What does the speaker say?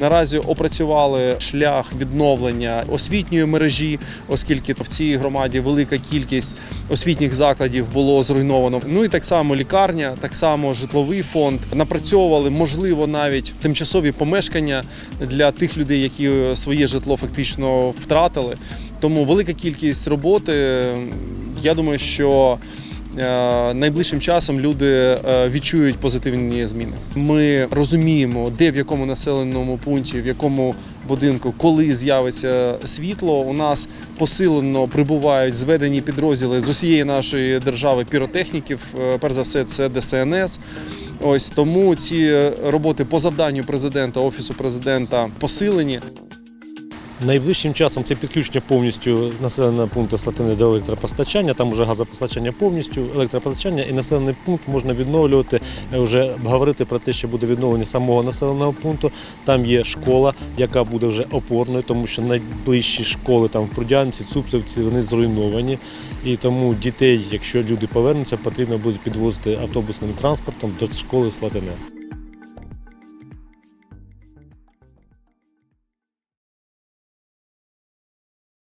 Наразі опрацювали шлях відновлення освітньої мережі, оскільки в цій громаді велика кількість освітніх закладів було зруйновано. Ну і так само лікарня, так само житловий фонд. Напрацьовували, можливо, навіть тимчасові помешкання для тих людей, які своє житло фактично втратили. Тому велика кількість роботи. Я думаю, що найближчим часом люди е, відчують позитивні зміни. Ми розуміємо, де в якому населеному пункті, в якому будинку, коли з'явиться світло. У нас посилено прибувають зведені підрозділи з усієї нашої держави піротехніків. Е, Перш за все, це ДСНС. Ось тому ці роботи по завданню президента, офісу президента посилені. Найближчим часом це підключення повністю населеного пункту Слатини до електропостачання. Там вже газопостачання повністю, електропостачання і населений пункт можна відновлювати. е, Вже говорити про те, що буде відновлення самого населеного пункту. Там є школа, яка буде вже опорною, тому що найближчі школи там в Прудянці, Цуптовці, вони зруйновані. І тому дітей, якщо люди повернуться, потрібно буде підвозити автобусним транспортом до школи Слатине.